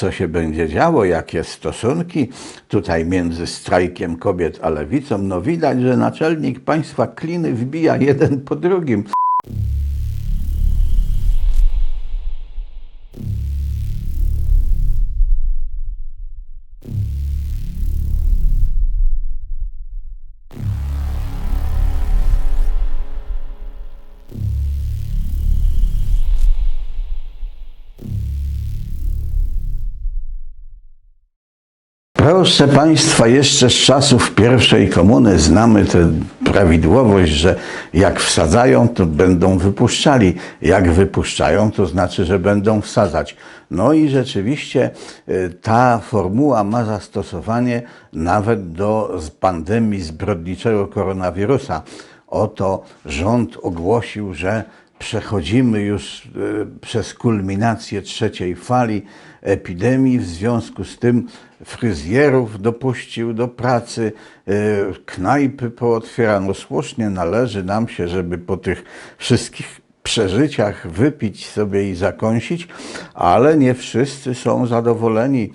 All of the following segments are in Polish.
co się będzie działo, jakie stosunki tutaj między strajkiem kobiet a lewicą. No widać, że naczelnik państwa kliny wbija jeden po drugim. Proszę Państwa, jeszcze z czasów pierwszej komuny znamy tę prawidłowość, że jak wsadzają, to będą wypuszczali. Jak wypuszczają, to znaczy, że będą wsadzać. No i rzeczywiście y, ta formuła ma zastosowanie nawet do pandemii zbrodniczego koronawirusa. Oto rząd ogłosił, że przechodzimy już y, przez kulminację trzeciej fali epidemii. W związku z tym fryzjerów dopuścił do pracy, y, knajpy pootwierano. Słusznie należy nam się, żeby po tych wszystkich przeżyciach wypić sobie i zakąsić, ale nie wszyscy są zadowoleni.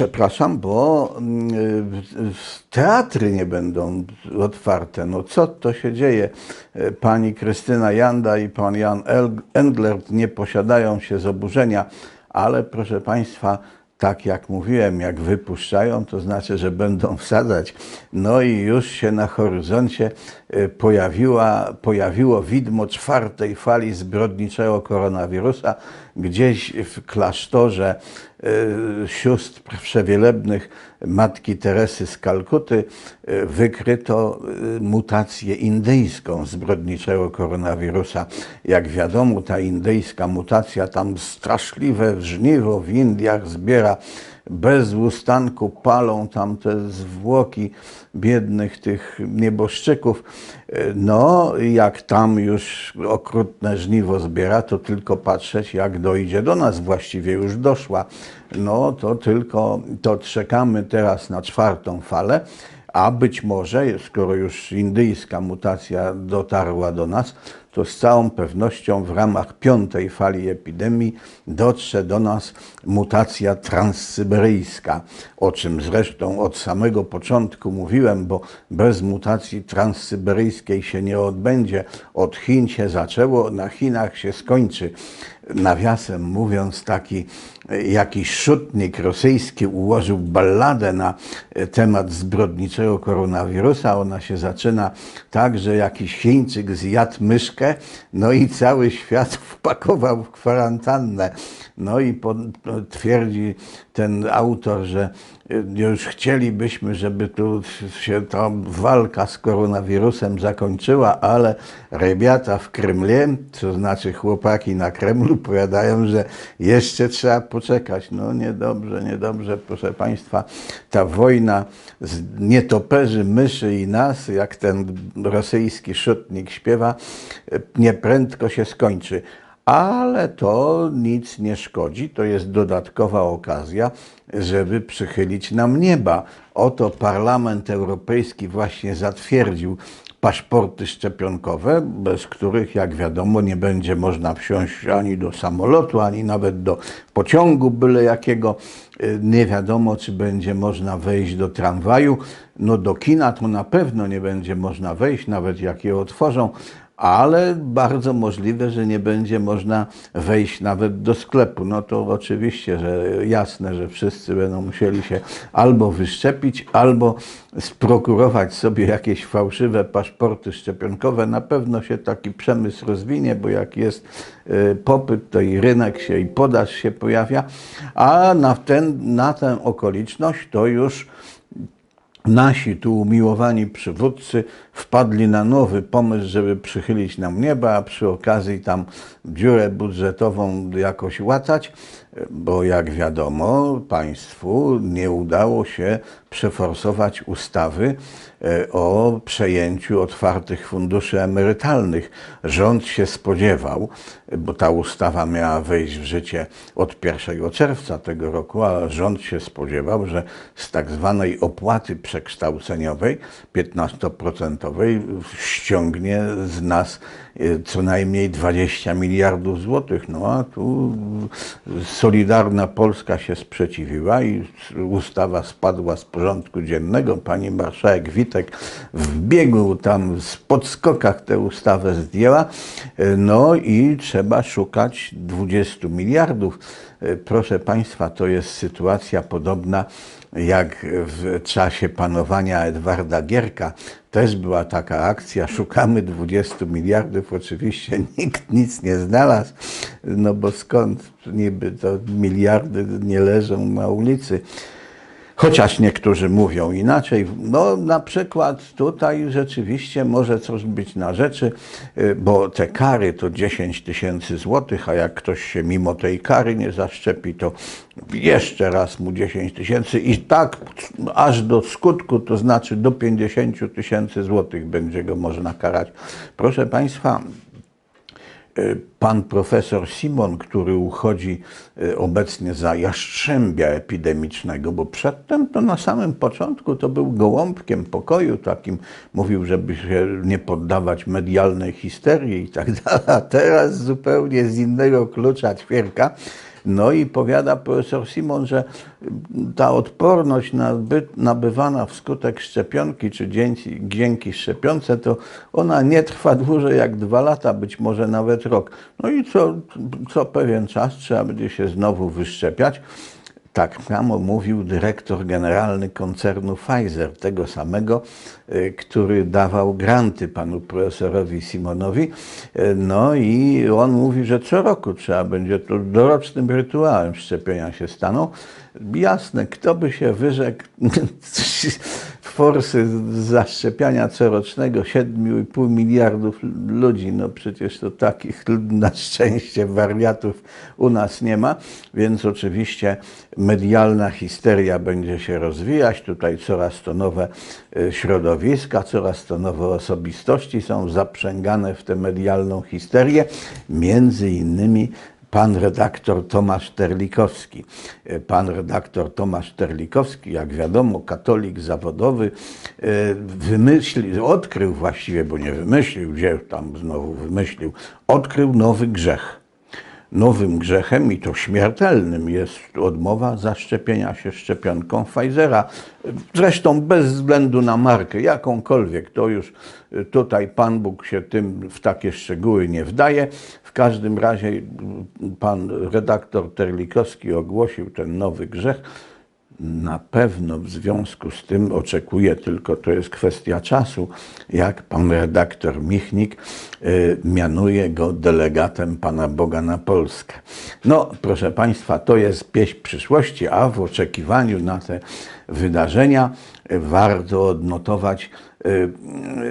Przepraszam, bo mm, y, teatry nie będą otwarte. No co to się dzieje? Y, Pani Krystyna Janda i pan Jan Englert nie posiadają się z oburzenia, ale proszę Państwa, tak jak mówiłem, jak wypuszczają, to znaczy, że będą wsadzać. No i już się na horyzoncie y, pojawiła, pojawiło widmo czwartej fali zbrodniczego koronawirusa. Gdzieś w klasztorze y, sióstr przewielebnych Matki Teresy z Kalkuty y, wykryto y, mutację indyjską zbrodniczego koronawirusa. Jak wiadomo, ta indyjska mutacja tam straszliwe żniwo w Indiach zbiera bez ustanku palą tam te zwłoki biednych tych nieboszczyków. No, jak tam już okrutne żniwo zbiera, to tylko patrzeć, jak dojdzie do nas. Właściwie już doszła. No, to tylko to czekamy teraz na czwartą falę. A być może, skoro już indyjska mutacja dotarła do nas, to z całą pewnością w ramach piątej fali epidemii dotrze do nas mutacja transsyberyjska, o czym zresztą od samego początku mówiłem, bo bez mutacji transsyberyjskiej się nie odbędzie. Od Chin się zaczęło, na Chinach się skończy. Nawiasem mówiąc, taki jakiś szutnik rosyjski ułożył balladę na e, temat zbrodniczego koronawirusa. Ona się zaczyna tak, że jakiś Chińczyk zjadł myszkę, no i cały świat wpakował w kwarantannę. No i po, twierdzi ten autor, że już chcielibyśmy, żeby tu się ta walka z koronawirusem zakończyła, ale rebiata w Kremlie, to znaczy chłopaki na Kremlu, powiadają, że jeszcze trzeba poczekać. No niedobrze, niedobrze, proszę Państwa. Ta wojna z nietoperzy, myszy i nas, jak ten rosyjski szutnik śpiewa, nieprędko się skończy ale to nic nie szkodzi. To jest dodatkowa okazja, żeby przychylić nam nieba. Oto Parlament Europejski właśnie zatwierdził paszporty szczepionkowe, bez których, jak wiadomo, nie będzie można wsiąść ani do samolotu, ani nawet do pociągu byle jakiego. Y, Nie wiadomo, czy będzie można wejść do tramwaju. No do kina to na pewno nie będzie można wejść, nawet jak je otworzą ale bardzo możliwe, że nie będzie można wejść nawet do sklepu. No to oczywiście, że jasne, że wszyscy będą musieli się albo wyszczepić, albo sprokurować sobie jakieś fałszywe paszporty szczepionkowe. Na pewno się taki przemysł rozwinie, bo jak jest y, popyt, to i rynek się, i podaż się pojawia, a na, ten, na tę okoliczność to już nasi tu umiłowani przywódcy wpadli na nowy pomysł, żeby przychylić nam nieba, a przy okazji tam dziurę budżetową jakoś łatać, bo jak wiadomo, państwu nie udało się przeforsować ustawy e, o przejęciu otwartych funduszy emerytalnych. Rząd się spodziewał, bo ta ustawa miała wejść w życie od 1 czerwca tego roku, a rząd się spodziewał, że z tak zwanej opłaty przekształceniowej 15% budżetowej ściągnie z nas co najmniej 20 miliardów złotych. No a tu Solidarna Polska się sprzeciwiła i ustawa spadła z porządku dziennego. Pani marszałek Witek w biegu tam w podskokach tę ustawę zdjęła. Y, No i trzeba szukać 20 miliardów. Y, Proszę Państwa, to jest sytuacja podobna jak w czasie panowania Edwarda Gierka. Też była taka akcja, szukamy 20 miliardów, oczywiście nikt nic nie znalazł, no bo skąd niby to miliardy nie leżą na ulicy. Chociaż niektórzy mówią inaczej. No na przykład tutaj rzeczywiście może coś być na rzeczy, y, bo te kary to 10 tysięcy złotych, a jak ktoś się mimo tej kary nie zaszczepi, to jeszcze raz mu 10 tysięcy i tak aż do skutku, to znaczy do 50 tysięcy złotych będzie go można karać. Proszę Państwa, Pan profesor Simon, który uchodzi e, obecnie za jastrzębia epidemicznego, bo przedtem to na samym początku to był gołąbkiem pokoju, takim mówił, żeby się nie poddawać medialnej histerii i tak dalej, a teraz zupełnie z innego klucza ćwierka. No i powiada profesor Simon, że ta odporność naby, nabywana wskutek szczepionki czy dzięki, dzięki szczepionce, to ona nie trwa dłużej jak dwa lata, być może nawet rok. No i co, co pewien czas trzeba będzie się znowu wyszczepiać. Tak samo mówił dyrektor generalny koncernu Pfizer, tego samego, y, który dawał granty panu profesorowi Simonowi. Y, No i on mówi, że co roku trzeba będzie to dorocznym rytuałem szczepienia się staną. Jasne, kto by się wyrzekł forsy zaszczepiania corocznego 7,5 miliardów ludzi. No przecież to takich na szczęście wariatów u nas nie ma, więc oczywiście medialna histeria będzie się rozwijać. Tutaj coraz to nowe y, środowiska, coraz to nowe osobistości są zaprzęgane w tę medialną histerię, między innymi pan redaktor Tomasz Terlikowski. Pan redaktor Tomasz Terlikowski, jak wiadomo, katolik zawodowy, e, wymyślił, odkrył właściwie, bo nie wymyślił, gdzie tam znowu wymyślił, odkrył nowy grzech. Nowym grzechem i to śmiertelnym jest odmowa zaszczepienia się szczepionką Pfizera. Zresztą bez względu na markę, jakąkolwiek, to już tutaj Pan Bóg się tym w takie szczegóły nie wdaje. W każdym razie pan redaktor Terlikowski ogłosił ten nowy grzech. Na pewno w związku z tym oczekuję, tylko to jest kwestia czasu, jak pan redaktor Michnik y, mianuje go delegatem Pana Boga na Polskę. No, proszę Państwa, to jest pieśń przyszłości, a w oczekiwaniu na te wydarzenia y, warto odnotować y,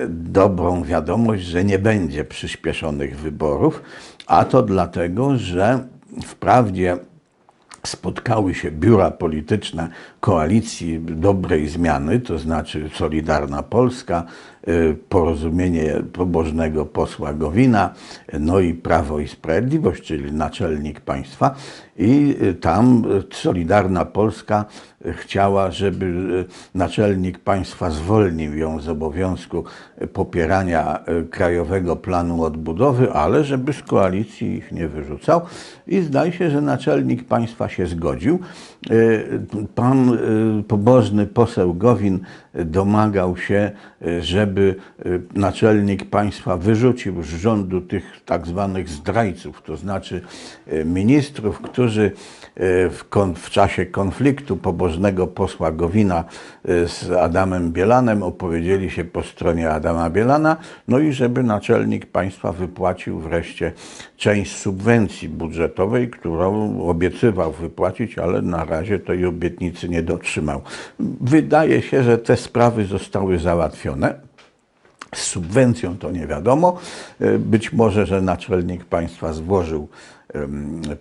dobrą wiadomość, że nie będzie przyspieszonych wyborów, a to dlatego, że wprawdzie spotkały się biura polityczne koalicji dobrej zmiany, to znaczy Solidarna Polska, porozumienie pobożnego posła Gowina, no i Prawo i Sprawiedliwość, czyli naczelnik państwa. I y, tam y, Solidarna Polska chciała, żeby naczelnik państwa zwolnił ją z obowiązku popierania Krajowego Planu Odbudowy, ale żeby z koalicji ich nie wyrzucał. I zdaje się, że naczelnik państwa się zgodził. Pan pobożny poseł Gowin domagał się, żeby naczelnik państwa wyrzucił z rządu tych tak zwanych zdrajców, to znaczy ministrów, którzy w, kon, w czasie konfliktu pobożnego posła Gowina z Adamem Bielanem opowiedzieli się po stronie Adama Bielana, no i żeby naczelnik państwa wypłacił wreszcie część subwencji budżetowej, którą obiecywał wypłacić, ale na razie tej obietnicy nie dotrzymał. Wydaje się, że te sprawy zostały załatwione. Z subwencją to nie wiadomo. Być może, że naczelnik państwa złożył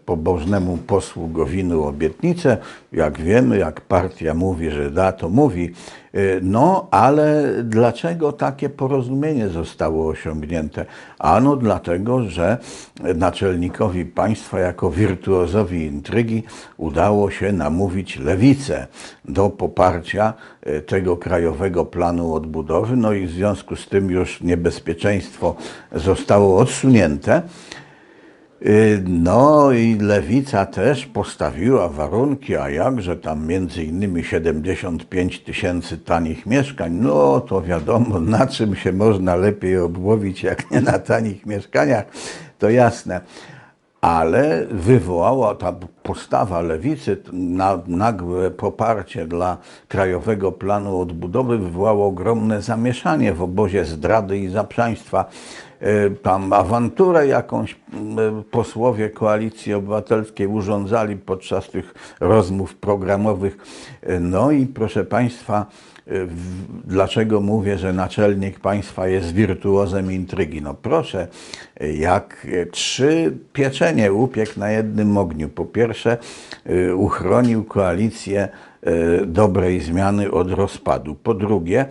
pobożnemu posłu Gowinu obietnicę. Jak wiemy, jak partia mówi, że da, to mówi. Y, No, ale dlaczego takie porozumienie zostało osiągnięte? Ano dlatego, że naczelnikowi państwa jako wirtuozowi intrygi udało się namówić lewicę do poparcia y, tego krajowego planu odbudowy, no i w związku z tym już niebezpieczeństwo zostało odsunięte. Y, No i lewica też postawiła warunki, a jakże tam między innymi 75 tysięcy tanich mieszkań, no to wiadomo na czym się można lepiej obłowić jak nie na tanich mieszkaniach, to jasne. Ale wywołała ta postawa lewicy, na, nagłe poparcie dla Krajowego Planu Odbudowy wywołało ogromne zamieszanie w obozie zdrady i zaprzaństwa tam awanturę jakąś posłowie Koalicji Obywatelskiej urządzali podczas tych rozmów programowych. E, No i proszę Państwa, e, dlaczego mówię, że naczelnik państwa jest wirtuozem intrygi? No proszę, e, jak e, trzy pieczenie upiekł na jednym ogniu. Po pierwsze, e, uchronił koalicję e, dobrej zmiany od rozpadu. Po drugie, e,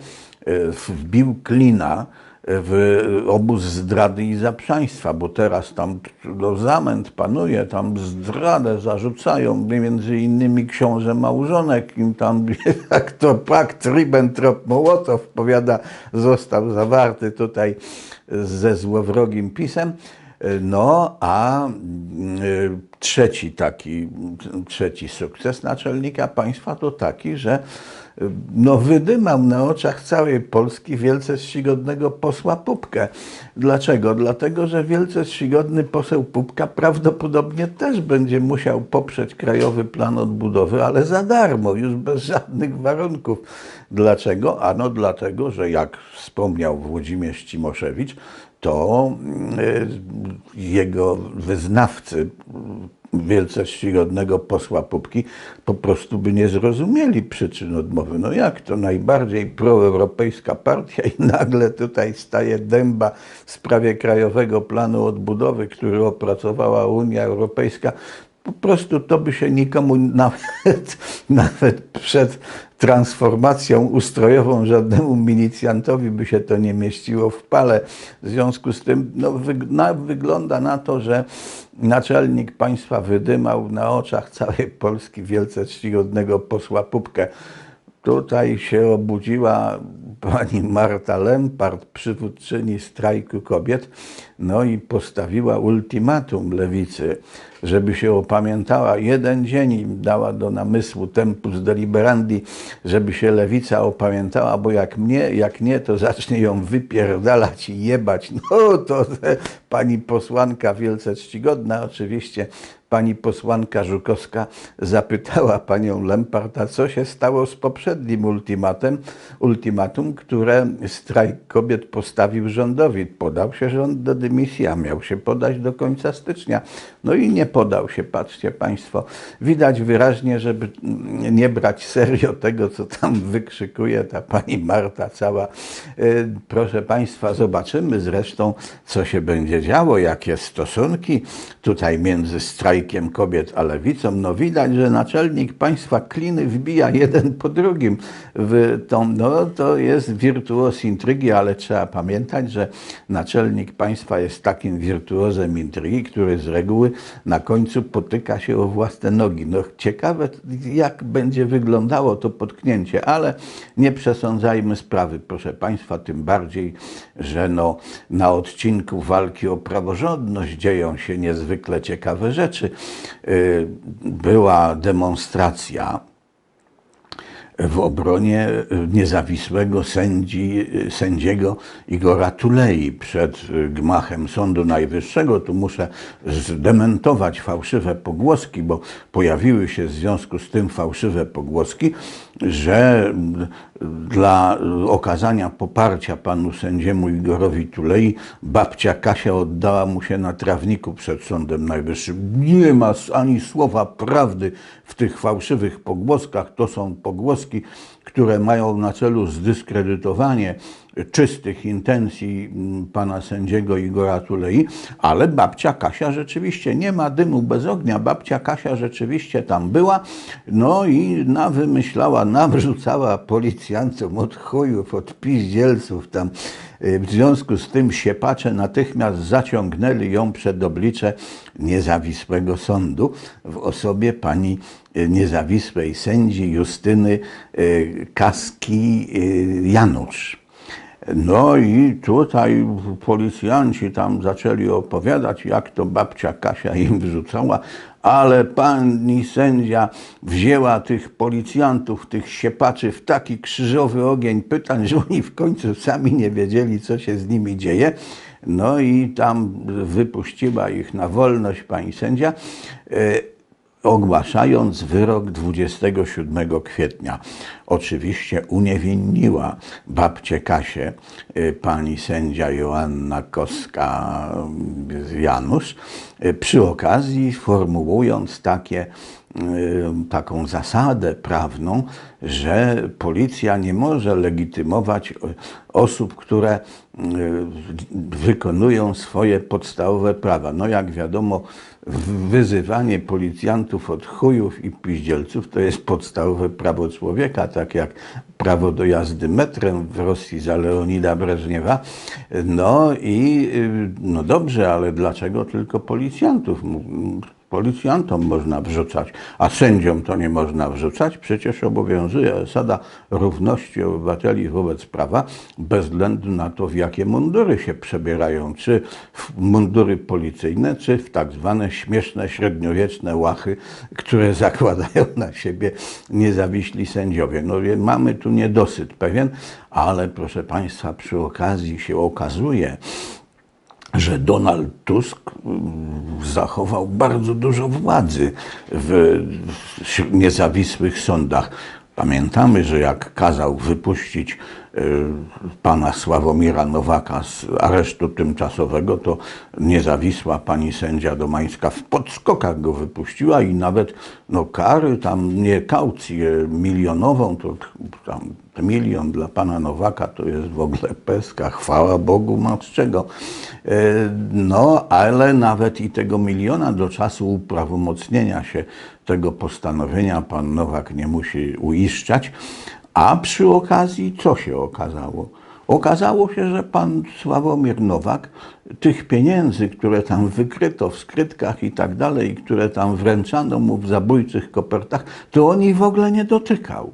wbił klina w obóz zdrady i zaprzaństwa, bo teraz tam no, zamęt panuje, tam zdradę zarzucają, między innymi książę małżonek, im tam jak to pakt Ribbentrop-Mołotow, powiada, został zawarty tutaj ze złowrogim pisem. No, a mm, trzeci taki, trzeci sukces naczelnika państwa to taki, że no, wydymał na oczach całej Polski wielce czcigodnego posła Pupkę. Dlaczego? Dlatego, że wielce czcigodny poseł Pupka prawdopodobnie też będzie musiał poprzeć Krajowy Plan Odbudowy, ale za darmo, już bez żadnych warunków. Dlaczego? Ano dlatego, że jak wspomniał Włodzimierz Cimoszewicz, to y, jego wyznawcy wielce czcigodnego posła Pupki po prostu by nie zrozumieli przyczyn odmowy. No jak to najbardziej proeuropejska partia i nagle tutaj staje dęba w sprawie Krajowego Planu Odbudowy, który opracowała Unia Europejska. Po prostu to by się nikomu nawet, nawet przed transformacją ustrojową żadnemu milicjantowi by się to nie mieściło w pale. W związku z tym no, wygląda na to, że naczelnik państwa wydymał na oczach całej Polski wielce czcigodnego posła Pupkę. Tutaj się obudziła pani Marta Lempart, przywódczyni strajku kobiet, no i postawiła ultimatum lewicy, żeby się opamiętała. Jeden dzień dała do namysłu tempus deliberandi, żeby się lewica opamiętała, bo jak, mnie, jak nie, to zacznie ją wypierdalać i jebać. No to pani posłanka wielce czcigodna oczywiście, pani posłanka Żukowska zapytała panią Lempart, a co się stało z poprzednim ultimatem, ultimatum, które strajk kobiet postawił rządowi. Podał się rząd do dymisji, a miał się podać do końca stycznia. No i nie podał się, patrzcie państwo. Widać wyraźnie, żeby nie brać serio tego, co tam wykrzykuje ta pani Marta cała. Y, Proszę państwa, zobaczymy zresztą, co się będzie działo, jakie stosunki tutaj między strajkiem kobiet a lewicą. No widać, że naczelnik państwa kliny wbija jeden po drugim w tą, no to jest wirtuoz intrygi, ale trzeba pamiętać, że naczelnik państwa jest takim wirtuozem intrygi, który z reguły na końcu potyka się o własne nogi. No ciekawe, jak będzie wyglądało to potknięcie, ale nie przesądzajmy sprawy, proszę państwa, tym bardziej, że no, na odcinku walki o praworządność dzieją się niezwykle ciekawe rzeczy. Y, Była demonstracja w obronie niezawisłego sędzi, sędziego Igora Tulei przed gmachem Sądu Najwyższego. Tu muszę zdementować fałszywe pogłoski, bo pojawiły się w związku z tym fałszywe pogłoski, że dla okazania poparcia panu sędziemu Igorowi Tulei babcia Kasia oddała mu się na trawniku przed Sądem Najwyższym. Nie ma ani słowa prawdy w tych fałszywych pogłoskach. To są pogłoski, które mają na celu zdyskredytowanie czystych intencji mm, pana sędziego Igora Tulei, ale babcia Kasia rzeczywiście nie ma dymu bez ognia. Babcia Kasia rzeczywiście tam była, no i nawymyślała, nawrzucała policjantom od chujów, od piździelców tam. Y, W związku z tym siepacze natychmiast zaciągnęli ją przed oblicze niezawisłego sądu w osobie pani y, niezawisłej sędzi Justyny y, Kaski Janusz. No i tutaj policjanci tam zaczęli opowiadać, jak to babcia Kasia im wrzucała, ale pani sędzia wzięła tych policjantów, tych siepaczy w taki krzyżowy ogień pytań, że oni w końcu sami nie wiedzieli, co się z nimi dzieje. No i tam wypuściła ich na wolność pani sędzia. Ogłaszając wyrok 27 kwietnia. Oczywiście uniewinniła babcię Kasię y, pani sędzia Joanna Koska-Janusz, y, przy okazji formułując takie y, taką zasadę prawną, że policja nie może legitymować osób, które wykonują swoje podstawowe prawa. No jak wiadomo, wyzywanie policjantów od chujów i piździelców to jest podstawowe prawo człowieka, tak jak prawo do jazdy metrem w Rosji za Leonida Breżniewa. No i no dobrze, ale dlaczego tylko policjantów? Policjantom można wrzucać, a sędziom to nie można wrzucać. Przecież obowiązuje zasada równości obywateli wobec prawa, bez względu na to, w jakie mundury się przebierają, czy w mundury policyjne, czy w tak zwane śmieszne średniowieczne łachy, które zakładają na siebie niezawiśli sędziowie. No mamy tu niedosyt pewien, ale proszę Państwa, przy okazji się okazuje, że Donald Tusk mm, zachował bardzo dużo władzy w niezawisłych sądach. Pamiętamy, że jak kazał wypuścić pana Sławomira Nowaka z aresztu tymczasowego, to niezawisła pani sędzia Domańska w podskokach go wypuściła i nawet no, kary tam, nie kaucję milionową, to tam milion dla pana Nowaka to jest w ogóle peska, chwała Bogu, ma z czego. E, No, ale nawet i tego miliona do czasu uprawomocnienia się tego postanowienia pan Nowak nie musi uiszczać. A przy okazji co się okazało? Okazało się, że pan Sławomir Nowak tych pieniędzy, które tam wykryto w skrytkach i tak dalej, które tam wręczano mu w zabójczych kopertach, to on ich w ogóle nie dotykał.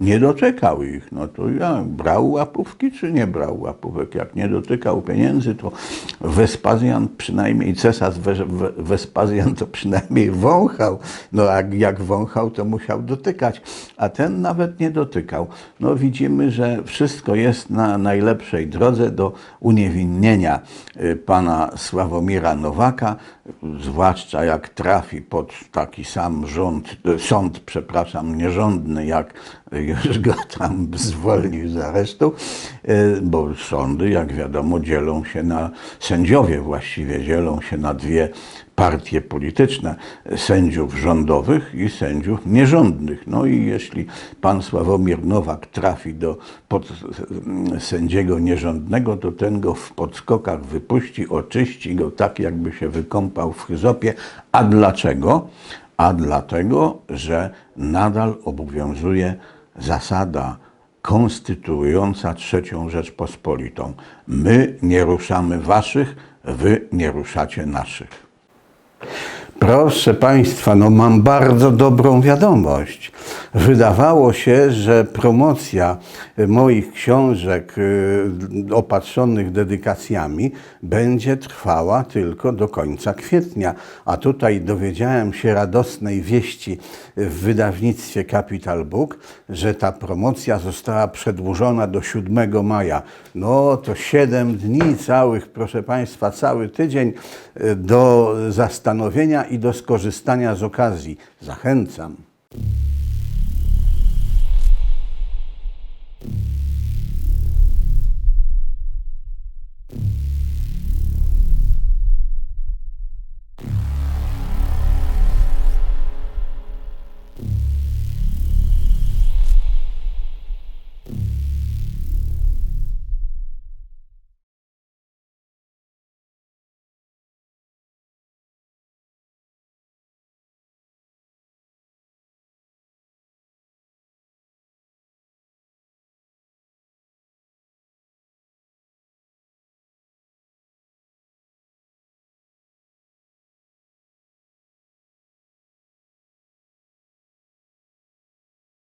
Nie dotykał ich. No to ja brał łapówki, czy nie brał łapówek? Jak nie dotykał pieniędzy, to Wespazjan, przynajmniej cesarz We- We- Wespazjan to przynajmniej wąchał. No jak, jak wąchał, to musiał dotykać. A ten nawet nie dotykał. No widzimy, że wszystko jest na najlepszej drodze do uniewinnienia y, pana Sławomira Nowaka, zwłaszcza jak trafi pod taki sam rząd, y, sąd, przepraszam, nierządny, jak już go tam zwolnił z aresztu, y, bo sądy, jak wiadomo, dzielą się na, sędziowie właściwie dzielą się na dwie partie polityczne, sędziów rządowych i sędziów nierządnych. No i jeśli pan Sławomir Nowak trafi do pod, sędziego nierządnego, to ten go w podskokach wypuści, oczyści go tak, jakby się wykąpał w hyzopie. A dlaczego? A dlatego, że nadal obowiązuje zasada konstytuująca trzecią Rzeczpospolitą. My nie ruszamy waszych, wy nie ruszacie naszych. Proszę Państwa, no mam bardzo dobrą wiadomość. Wydawało się, że promocja moich książek y, opatrzonych dedykacjami będzie trwała tylko do końca kwietnia. A tutaj dowiedziałem się radosnej wieści w wydawnictwie Capital Book, że ta promocja została przedłużona do 7 maja. No to 7 dni całych, proszę Państwa, cały tydzień y, do zastanowienia i do skorzystania z okazji. Zachęcam.